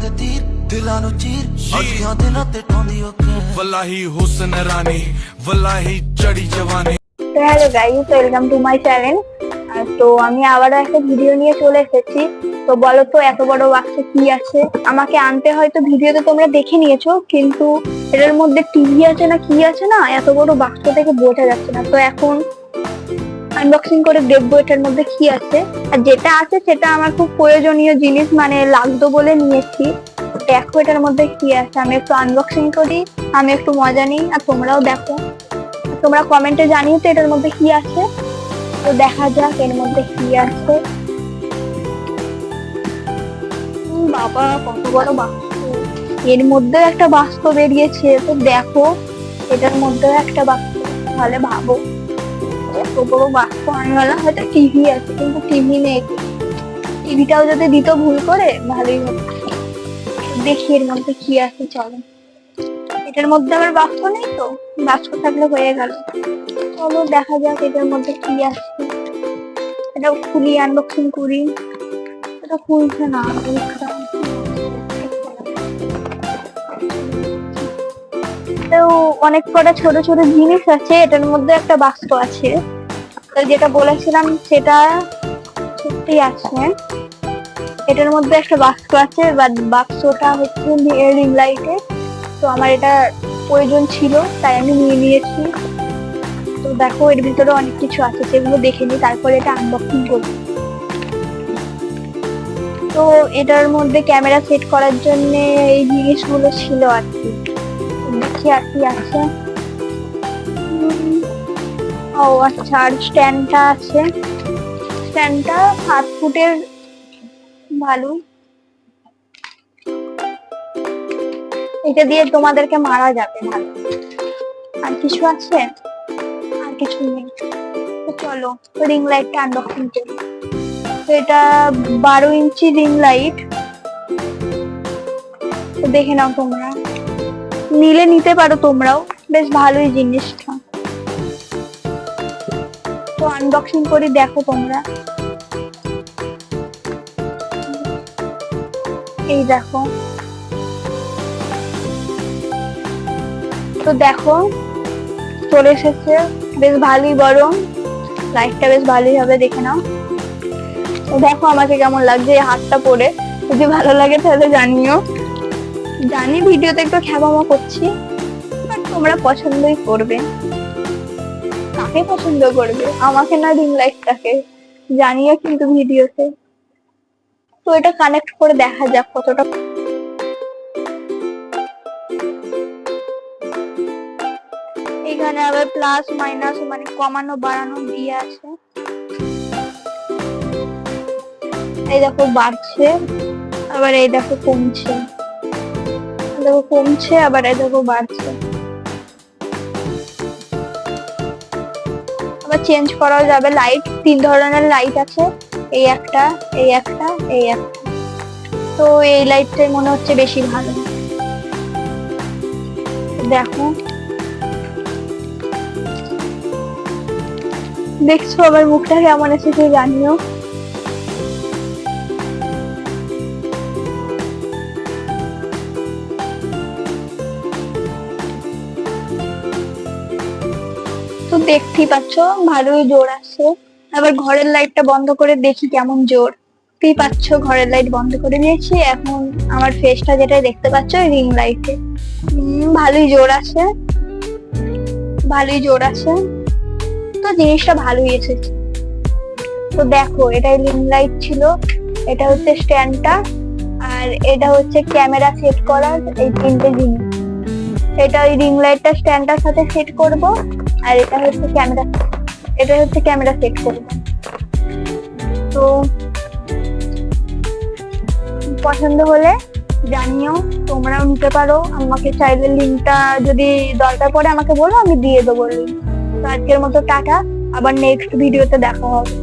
ਦੇ ਤੀਰ ਦਿਲਾਂ ਨੂੰ ਚੀਰ। ਅੱਖਾਂ ਦੇ ਨਾਲ ਤੇ ਟੋਂਦੀ ਓਕੇ ਵਲਾਹੀ ਹੁਸਨ ਰਾਨੀ ਵਲਾਹੀ ਚੜੀ ਜਵਾਨੀ। তো hello guys welcome to my channel তো আমি আবারও একটা ভিডিও নিয়ে চলে এসেছি। তো বলো তো এত বড় বাক্সে কি আছে? আমাকে আনতে হয়তো ভিডিওতে তোমরা দেখে নিয়েছো কিন্তু এটার মধ্যে টিভি আছে না কি আছে না? এত বড় বাক্স থেকে বোঝা যাচ্ছে না। তো এখন আনবক্সিং করে দেখব এটার মধ্যে কি আছে। আর যেটা আছে সেটা আমার খুব প্রয়োজনীয় জিনিস মানে লাগতো বলে নিয়েছি। দেখো এটার মধ্যে কি আছে। আমি একটু আনবক্সিং করি, আমি একটু মজা নিই, আর তোমরাও দেখো। তোমরা কমেন্টে জানিও তো এটার মধ্যে কি আছে। তো দেখা যাক এর মধ্যে কি আছে। বাবা, কত বড় বাক্স এর মধ্যে একটা বাক্স বেরিয়েছে, তো দেখো। এটার মধ্যেও একটা বাক্স তাহলে ভাবো। টিভি আছে টিভি নেই টিভিটাও যদি দিত ভুল করে, ভালোই হতো। দেখি এর মধ্যে কি আছে, চলো। এটার মধ্যে আবার বাক্স নেই তো? বাক্স থাকলে হয়ে গেল। চলো, দেখা যাক এটার মধ্যে কি আছে। এটা খুলি আনবক্সিং করি। এটা খুলছে না। এটাও অনেক কটা ছোট ছোট জিনিস আছে, এটার মধ্যে একটা বাক্স আছে। যেটা বলেছিলাম সেটা সত্যি আছে। এটার মধ্যে একটা বাক্স আছে বাক্সটা হচ্ছে রিং লাইটের তো আমার এটা প্রয়োজন ছিল, তাই আমি নিয়ে নিয়েছি। তো দেখো, এর ভিতরে অনেক কিছু আছে, সেগুলো দেখে নিই, তারপরে এটা আনবক্সিং করব। তো এটার মধ্যে ক্যামেরা সেট করার জন্য এই জিনিসগুলো ছিল আর কি। দেখি আর আছে। ও আচ্ছা আর স্ট্যান্ডটা আছে। স্ট্যান্ডটা সাত ফুটের ভালো। এটা দিয়ে তোমাদেরকে মারা যাবে ভালো। আর কিছু আছে? আর কিছু নেই। চলো রিং লাইটটা আনবক্সিং করি। এটা বারো ইঞ্চি রিং লাইট দেখে নাও তোমরা। নিলে নিতে পারো তোমরাও। বেশ ভালোই জিনিসটা। তো আনবক্সিং করি দেখো তোমরা। এই দেখো। তো দেখো, চলে এসেছে। বেশ ভালোই বড় লাইটটা বেশ ভালোই হবে, দেখে নাও। দেখো আমাকে কেমন লাগছে এই হাতটা পরে। যদি ভালো লাগে তাহলে জানিও। জানি ভিডিওতে একটু খেবামা করছি বাট তোমরা পছন্দই করবে। কাকে পছন্দ করবে? আমাকে না রিং লাইটটাকে জানিও কিন্তু ভিডিওতে। তো এটা কানেক্ট করে দেখা যাক কতটা এখানে আবার প্লাস মাইনাস মানে কমানো, বাড়ানো দিয়ে আছে। এই দেখো বাড়ছে, আবার এই দেখো কমছে। দেখো কমছে, আবার দেখো বাড়ছে। আবার চেঞ্জ করাও যাবে লাইট তিন ধরনের লাইট আছে। এই একটা এই একটা এই একটা। তো এই লাইটটাই মনে হচ্ছে বেশি ভালো। দেখো। দেখছ আমার মুখটা কেমন এসেছে জানিও। তো দেখতেই পাচ্ছ, ভালোই জোর আছে আবার ঘরের লাইটটা বন্ধ করে দেখি কেমন জোর। দেখতেই পাচ্ছ, ঘরের লাইট বন্ধ করে দিয়েছি এখন আমার ফেসটা যেটা দেখতে পাচ্ছ রিং লাইটে ভালোই জোর আছে ভালোই জোর আছে তো জিনিসটা ভালোই এসেছে। তো দেখো, এটাই রিং লাইট ছিল। এটা হচ্ছে স্ট্যান্ডটা আর এটা হচ্ছে ক্যামেরা সেট করার এই তিনটে জিনিস। এটা ওই রিং লাইটটা স্ট্যান্ডটার সাথে সেট করব। আর এটা হচ্ছে ক্যামেরা, এটা হচ্ছে ক্যামেরা সেট করব তো পছন্দ হলে জানিও, তোমরাও নিতে পারো। আমাকে চাইলে লিঙ্কটা যদি দরকার পড়ে আমাকে বলো, আমি দিয়ে দেবো লিঙ্ক। তো আজকের মতো টাটা, আবার নেক্সট ভিডিওতে দেখা হবে।